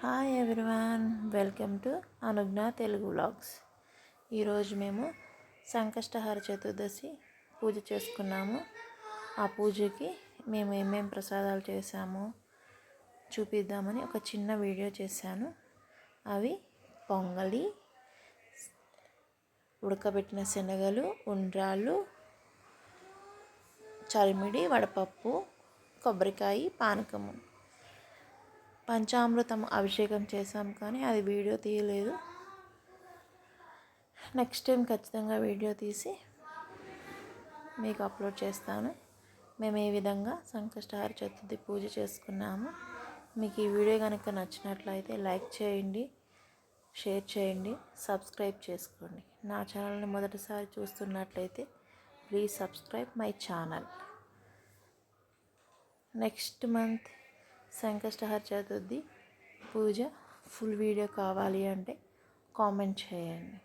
Hi everyone welcome to Anujna Telugu vlogs ఈరోజు మేము సంకష్టహార చతుర్దశి పూజ చేసుకున్నాము. ఆ పూజకి మేము ఏమేం ప్రసాదాలు చేసాము చూపిద్దామని ఒక చిన్న వీడియో చేశాను. అవి పొంగలి ఉడకబెట్టిన శనగలు ఉండ్రాళ్ళు చలిమిడి వడపప్పు కొబ్బరికాయ పానకము. పంచామృతం అభిషేకం చేసాం కానీ అది వీడియో తీయలేదు. నెక్స్ట్ టైం ఖచ్చితంగా వీడియో తీసి మీకు అప్లోడ్ చేస్తాను. మేము ఏ విధంగా సంకష్టహార చతుర్థి పూజ చేసుకున్నాము మీకు ఈ వీడియో కనుక నచ్చినట్లయితే లైక్ చేయండి షేర్ చేయండి సబ్స్క్రైబ్ చేసుకోండి. నా ఛానల్ని మొదటిసారి చూస్తున్నట్లయితే please subscribe my channel. Next month Sankashtahara Chaturthi puja full video కావాలి అంటే కామెంట్ చేయండి.